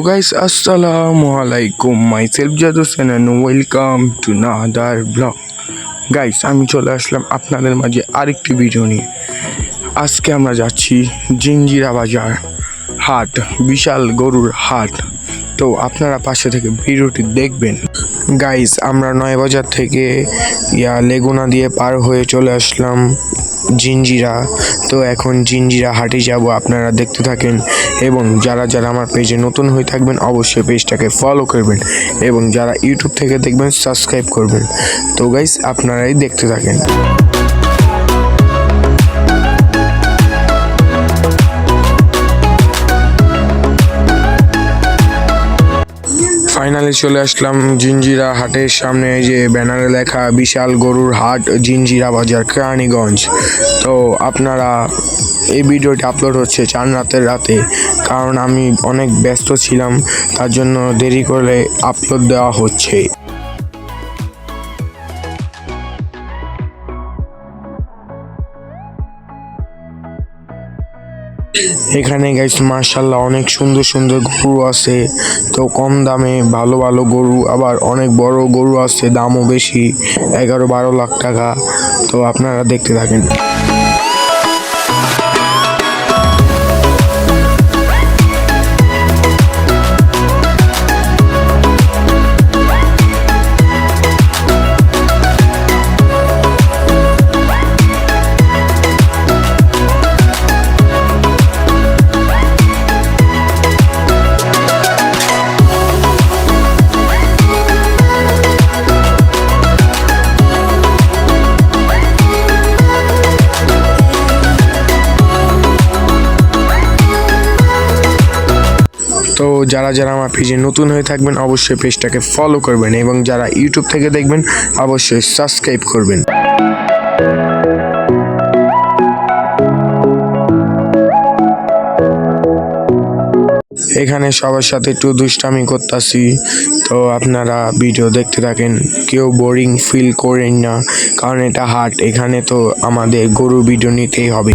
guys, assalamu alaikum. Myself Jadu Sen and welcome to another vlog. Guys আমি চলে আসলাম আপনাদের মাঝে আরেকটি ভিডিও নিয়ে আজকে আমরা যাচ্ছি জিঞ্জিরা বাজার হাট বিশাল গরুর হাট তো আপনারা পাশে থেকে ভিডিওটি দেখবেন গাইস আমরা নয় বাজার থেকে ইয়া লেগুনা দিয়ে পার হয়ে চলে আসলাম জিঞ্জিরা তো এখন জিঞ্জিরা হাটে যাব আপনারা দেখতে থাকেন এবং যারা যারা আমার পেজে নতুন হয়ে থাকবেন, অবশ্যই পেজটাকে ফলো করবেন এবং যারা ইউটিউব থেকে দেখবেন সাবস্ক্রাইব করবেন। তো গাইস আপনারাই দেখতে থাকেন। ফাইনালি চলে আসলাম জিঞ্জিরা হাটের সামনে যে ব্যানারে লেখা বিশাল গরুর হাট জিঞ্জিরা বাজার কেরানীগঞ্জ। তো আপনারা এই ভিডিওটি আপলোড হচ্ছে চার রাতের রাতে, কারণ আমি অনেক ব্যস্ত ছিলাম, তার জন্য দেরি করে আপলোড দেওয়া হচ্ছে। এখানে গাইস মার্শাল্লাহ অনেক সুন্দর সুন্দর গরু আছে। তো কম দামে ভালো ভালো গরু, আবার অনেক বড় গরু আছে, দামও বেশি, এগারো বারো লাখ টাকা। তো আপনারা দেখতে থাকেন। তো যারা যারা আমার পেজে নতুন হয়ে থাকবেন, অবশ্যই পেজটাকে ফলো করবেন এবং যারা ইউটিউব থেকে দেখবেন, অবশ্যই সাবস্ক্রাইব করবেন। এখানে সবার সাথে একটু দুষ্টামি করতেছি। তো আপনারা ভিডিও দেখতে থাকেন, কেউ বোরিং ফিল করেন না, কারণ এটা হাট এখানে তো আমাদের গরু ভিডিও নিতেই হবে।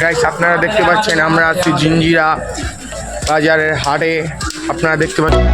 গাইস আপনারা দেখতে পাচ্ছেন আমরা আছি জিঞ্জিরা বাজারের হাটে। আপনারা দেখতে পাচ্ছেন।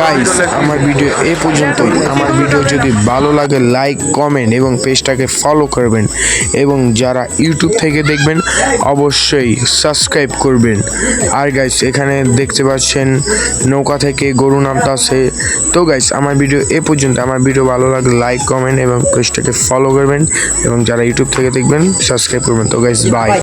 গাইস আমার ভিডিও এ পর্যন্তই। আমার ভিডিও যদি ভালো লাগে লাইক কমেন্ট এবং পেজটাকে ফলো করবেন এবং যারা ইউটিউব থেকে দেখবেন, অবশ্যই সাবস্ক্রাইব করবেন। আর গাইস এখানে দেখতে পাচ্ছেন নৌকা থেকে গরু নামতাছে তো গাইস আমার ভিডিও এ পর্যন্ত। আমার ভিডিও ভালো লাগলে লাইক কমেন্ট এবং পেজটাকে ফলো করবেন এবং যারা ইউটিউব থেকে দেখবেন সাবস্ক্রাইব করবেন। তো গাইস বাই